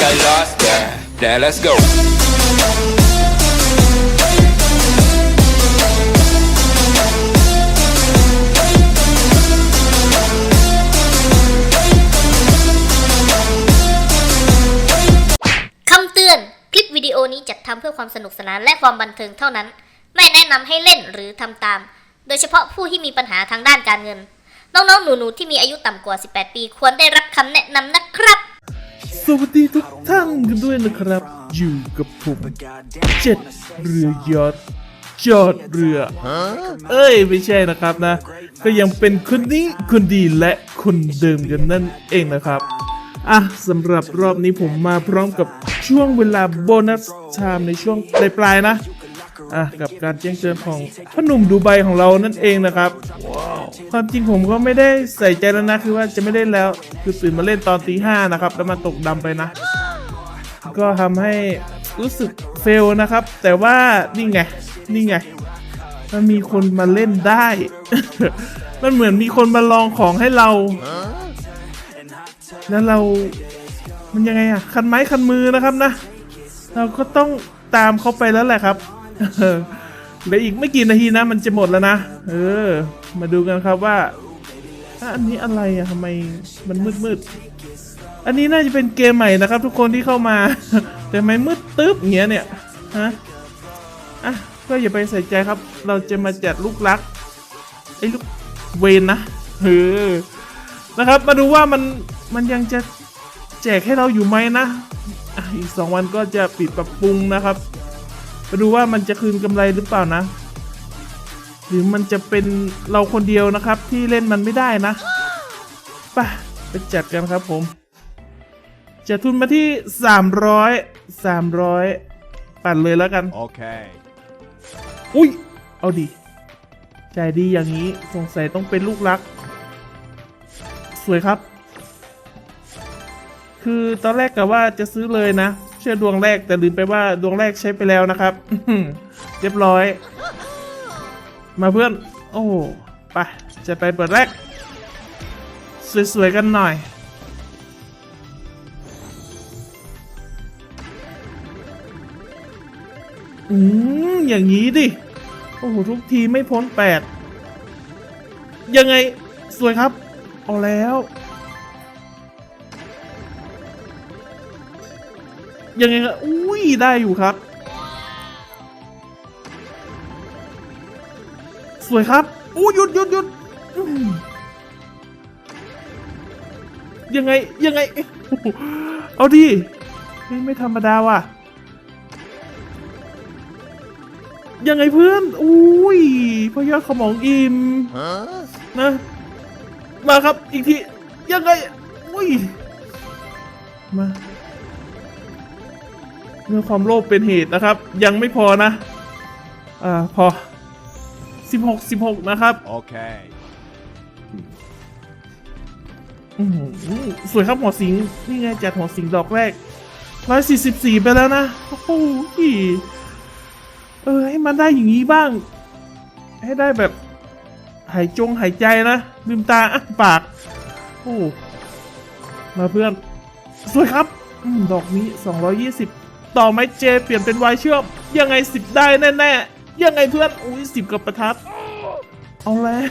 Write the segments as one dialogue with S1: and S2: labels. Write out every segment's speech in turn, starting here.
S1: got lost there. Now let's go.
S2: คำเตือน คลิปวิดีโอนี้จัดทำเพื่อความสนุกสนานและความบันเทิงเท่านั้น ไม่แนะนำให้เล่นหรือทำตาม โดยเฉพาะผู้ที่มีปัญหาทางด้านการเงิน น้องๆ หนูๆ ที่มีอายุต่ำกว่า 18 ปี ควรได้รับคำแนะนำนะครับ
S3: สวัสดีทุกท่านกันด้วยนะครับ อยู่กับผมเจ็ดเรือยอดจอดเรือ เอ้ย ไม่ใช่นะครับนะ ก็ยังเป็นคนนี้คนดีและคนเดิมกันนั่นเองนะครับ อะสำหรับรอบนี้ผมมาพร้อมกับช่วงเวลาโบนัสไทม์ในช่วงปลายๆนะ อะ กับการแจ้งเตือนของพ่อหนุ่มดูไบของเรานั่นเองนะครับ ความจริงผมก็ไม่ได้ใส่ใจแล้วนะ คือว่าจะไม่เล่นแล้ว คือตื่นมาเล่นตอนตีห้านะครับ แล้วมาตกดำไปนะ ก็ทำให้รู้สึกเฟลนะครับ แต่ว่านี่ไง นี่ไง มันมีคนมาเล่นได้ มันเหมือนมีคนมาลองของให้เรา แล้วเรา มันยังไงอะคันไม้คันมือนะครับนะ เราก็ต้องตามเขาไปแล้วแหละครับเหลืออีกไม่กี่นาทีนะ มันจะหมดแล้วนะ เออ มาดูกันครับว่า อันนี้อะไรอะทำไมมันมืดมืดอันนี้น่าจะเป็นเกมใหม่นะครับ ทุกคนที่เข้ามา แต่ทำไมมืดตึ๊บเงี้ยเนี่ยฮะอะก็อย่าไปใส่ใจครับ เราจะมาจัดลูกรักไอ้ลูกเวนนะเออนะครับ มาดูว่ามันมันยังจะแจกให้เราอยู่ไหมนะอีกสองวันก็จะปิดปรับปรุงนะครับ มาดูว่ามันจะคืนกำไรหรือเปล่านะ หรือมันจะเป็นเราคนเดียวนะครับที่เล่นมันไม่ได้นะไปไปจัดกันครับผม จะทุนมาที่ 300 300 ปั่นเลยแล้วกัน
S4: Okay.
S3: อุ้ย เอาดิใจดีอย่างนี้สงสัยต้องเป็นลูกรัก สวยครับ คือตอนแรกกะว่าจะซื้อเลยนะ เชื่อดวงแรกแต่ลืมไปว่าดวงแรกใช้ไปแล้วนะครับเรียบร้อย มาเพื่อน โอ้ไปจะไปเปิดแรก สวย ๆ กันหน่อย อืม อย่างนี้ดิ โอ้โห ทุกทีไม่พ้นแปดยังไง สวยครับ เอาแล้ว ยังไงครับอุ้ย ได้อยู่ครับ สวยครับอู้หยุดหยุดหยุดยังไงยังไง เอาดิไม่ธรรมดาว่ะ ยังไงเพื่อนอุ้ยพยอดขมองอิ่มนะ มาครับอีกที ยังไงอุ้ยมาเมื่อความโลภเป็นเหตุนะครับ ยังไม่พอนะ อ่าพอ 16 16 นะครับ
S4: Okay.
S3: อื้อหือสวยครับหัวสิง นี่ไงจัดหัวสิงดอกแรก 144 ไปแล้วนะ โอ้โหเออ ให้มันได้อย่างนี้บ้าง ให้ได้แบบ หายจงหายใจนะ ลืมตาอ้าปาก โอ้มาเพื่อน สวยครับอมดอกนี้ 220 ต่อไหมเจ เปลี่ยนเป็นวายเชื่อม ยังไง 10 ได้แน่ ๆ ยังไงเพื่อนอุ้ย10กับประทัด เอาแล้ว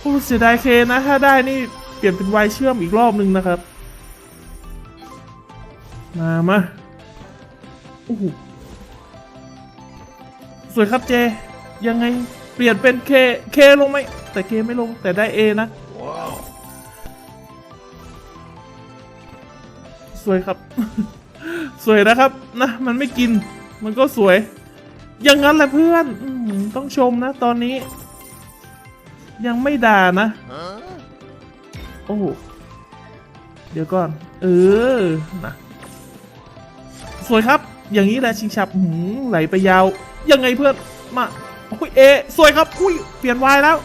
S3: โอ้เสียดายเคนะถ้าได้นี่เปลี่ยนเป็นวายเชื่อมอีกรอบหนึ่งนะครับ มามาโอ้โหสวยครับเจ ยังไงเปลี่ยนเป็นเคเคลงไหมแต่เคไม่ลงแต่ได้เอนะ
S4: Wow.
S3: สวยครับ สวยนะครับนะ มันไม่กินมันก็สวย อย่างนั้นแหละเพื่อนออต้องชมนะตอนนี้ ยังไม่ด่านะ
S4: Huh?
S3: โอ้โหเดี๋ยวก่อน เออนะสวยครับ อย่างนี้แหละชิงฉับหืมไหลไปยาว ยังไงเพื่อน มาโอ้ยเอ สวยครับอุ้ยเปลี่ยนวายแล้ว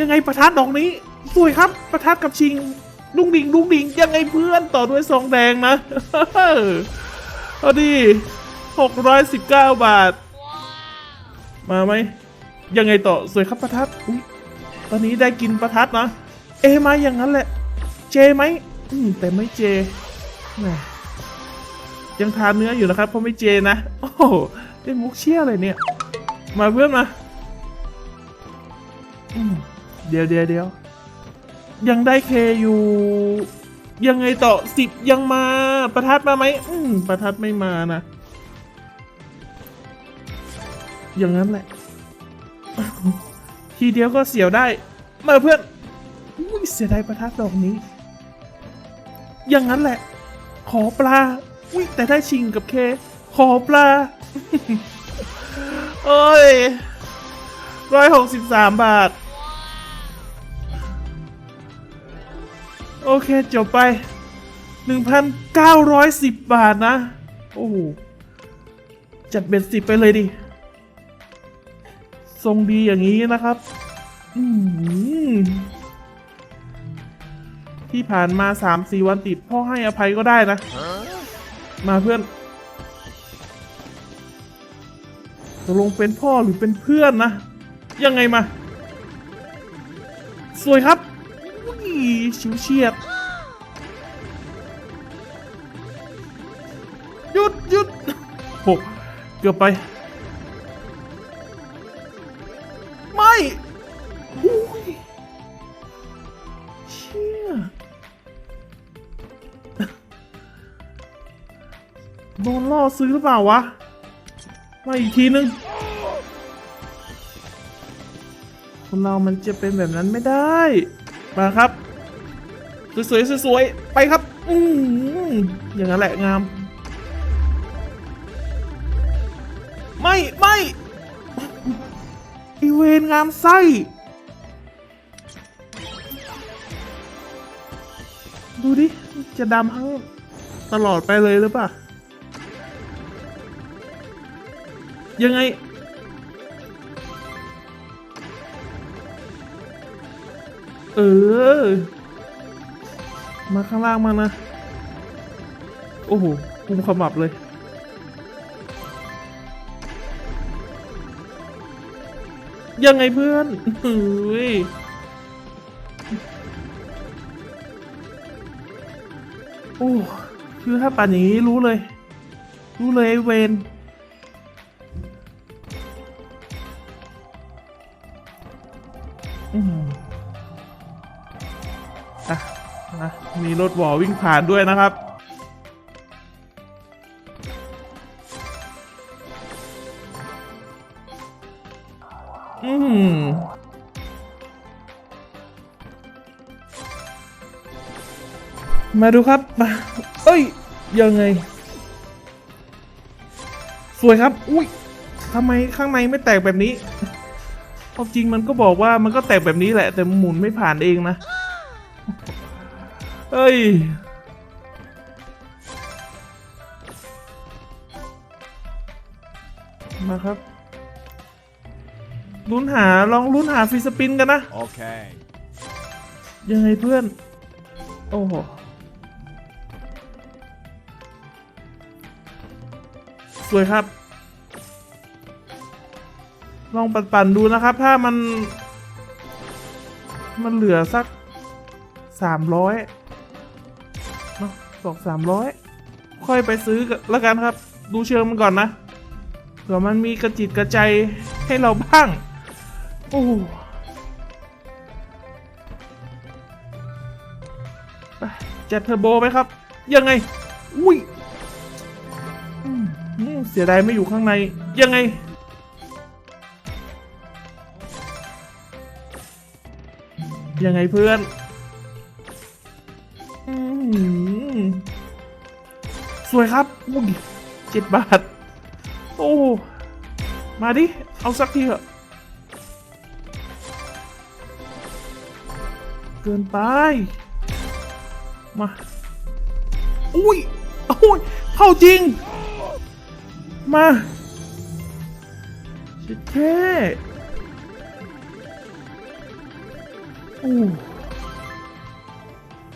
S3: ยังไงประทัดดอกนี้ สวยครับ ประทัดกับชิงดุงดิงดุงดิงยังไงเพื่อนต่อด้วยซองแดงนะเอาดีหกร้อยสิบเก้าบาท มาไหมยังไงต่อสวยครับประทัดอุ้ยตอนนี้ได้กินประทัดนะ เอมาอย่างนั้นแหละ เจไหมอืมแต่ไม่เจแหมยังทานเนื้ออยู่นะครับเพราะไม่เจนะโอ้โหเป็นมุกเชี่ยเลยเนี่ย มาเพื่อนมาอืมเดี๋ยวเดี๋ยวเดี๋ยวยังได้เคอยู่ ยังไงต่อสิบยังมา ประทัดมาไหมอืมประทัดไม่มานะ อย่างนั้นแหละ ทีเดียวก็เสียวได้ มาเพื่อนอุ้ยเสียดายประทัดดอกนี้ อย่างนั้นแหละ ขอปลาอุ้ยแต่ได้ชิงกับเค ขอปลา โอ้ยร้อยหกสิบสามบาท โอเค จบไปหนึ่งพันเก้าร้อยสิบบาทนะ โอ้จัดเบ็ดสิบไปเลยดิ ทรงดีอย่างนี้นะครับที่ผ่านมาสามสี่วันติดพ่อให้อภัยก็ได้นะ มาเพื่อนตกลงเป็นพ่อหรือเป็นเพื่อนนะ ยังไงมา สวยครับอุ้ยชิวเฉียดหยุดหยุดโหเกือบไป ซื้อหรือเปล่าวะ มาอีกทีนึง คนเรามันจะเป็นแบบนั้นไม่ได้ มาครับ สวยๆสวยๆไปครับ อืมอย่างนั้นแหละงาม ไม่ไม่อีเวนงามไส้ดูดิ จะดำทั้งตลอดไปเลยหรือเปล่า ยังไง เออ มาข้างล่างมานะ โอ้โหกุมขมับเลย ยังไงเพื่อนเฮ้ยโอ้ คือถ้าป่านอย่างนี้รู้เลย รู้เลยไอเวน มีรถหวอวิ่งผ่านด้วยนะครับ อืมมาดูครับ มา เอ้ย ยังไง สวยครับ อุ้ยทำไมข้างในไม่แตกแบบนี้ความจริงมันก็บอกว่ามันก็แตกแบบนี้แหละ แต่หมุนไม่ผ่านเองนะ เอ้ย มาครับ ลุ้นหา ลองลุ้นหาฟรีสปินกันนะ
S1: Okay.
S3: ยังไงเพื่อน โอ้โหสวยครับ ลองปั่นๆดูนะครับ ถ้ามัน มันเหลือสักสามร้อย สองสามร้อยค่อยไปซื้อแล้วกันครับ ดูเชิงมันก่อนนะเผื่อมันมีกระจิตกระใจให้เราบ้างโอ้จัดเทอร์โบไหมครับ ยังไง อุ้ยเสียดายไม่อยู่ข้างใน ยังไง ยังไงเพื่อน สวยครับอุ้ยเจ็ดบาท โอ้ มาดิ เอาสักทีเถอะ เกินไป มา อุ้ยอุ้ยเข้าจริง มาชิดแค่โอ้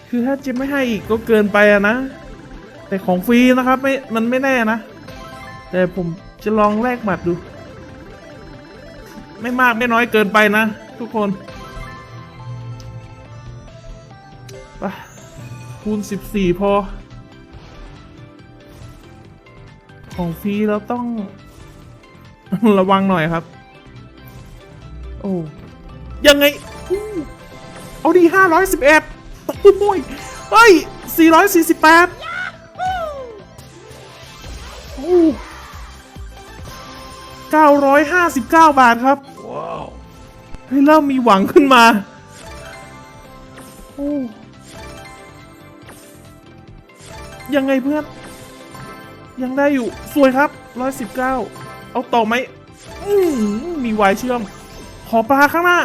S3: คือถ้าเจะไม่ให้อีกก็เกินไปอะนะ แต่ของฟรีนะครับไม่มันไม่แน่นะ แต่ผมจะลองแลกบัตรดู ไม่มากไม่น้อยเกินไปนะทุกคนปคูณ 14 พอ ของฟรีเราต้อง ระวังหน่อยครับ โอ้ยังไง เอาดี 511โอ้ยเฮ้ย 448 959 บาทครับ ว้าวเฮ้ยเริ่มมีหวังขึ้นมาโอ้ยังไงเพื่อน ยังได้อยู่ สวยครับ 119 เอาต่อไหมอืมมีไวเชื่อม ขอปลาข้างหน้า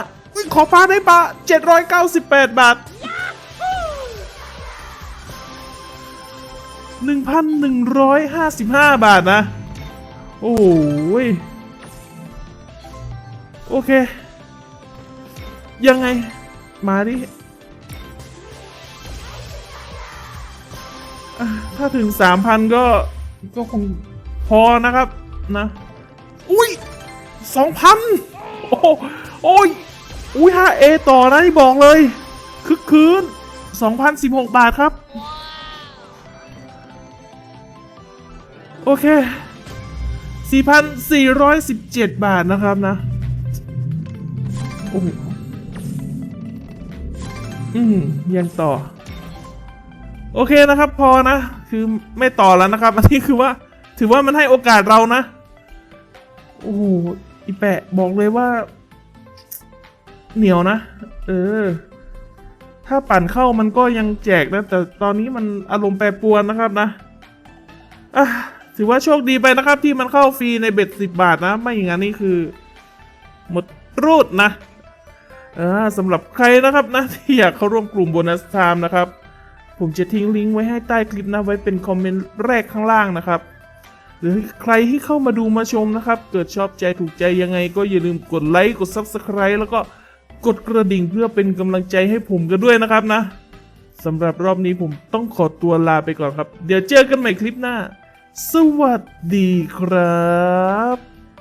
S3: ขอปลาได้ปลา 798 บาท 1,155 บาทนะ โอ้ย โอเค ยังไง มาดิอะถ้าถึงสามพันก็ ก็คงพอนะครับนะ อุ้ยสองพันโอ้โหโอ้ยอุ้ย 5A ต่อนะที่บอกเลย คึกคืน2,016 บาทครับ โอเค 4,417 บาทนะครับนะโอ้โหอืมยังต่อ โอเคนะครับ พอนะ คือไม่ต่อแล้วนะครับ อันนี้คือว่า ถือว่ามันให้โอกาสเรานะ โอ้โหอีแปะบอกเลยว่า เหนียวนะ เออ ถ้าปั่นเข้ามันก็ยังแจกนะ แต่ตอนนี้มันอารมณ์แปรปรวนนะครับนะอะถือว่าโชคดีไปนะครับ ที่มันเข้าฟรีในเบ็ดสิบบาทนะ ไม่อย่างนั้นนี่คือ หมดรูดนะ อ่าสำหรับใครนะครับนะที่อยากเข้าร่วมกลุ่มโบนัสไทม์นะครับ ผมจะทิ้งลิงก์ไว้ให้ใต้คลิปนะไว้เป็นคอมเมนต์แรกข้างล่างนะครับ หรือใครที่เข้ามาดูมาชมนะครับ เกิดชอบใจถูกใจยังไง ก็อย่าลืมกดไลค์กด Subscribe แล้วก็กดกระดิ่งเพื่อเป็นกำลังใจให้ผมกันด้วยนะครับนะสำหรับรอบนี้ผมต้องขอตัวลาไปก่อนครับ เดี๋ยวเจอกันใหม่คลิปหน้า สวัสดีครับ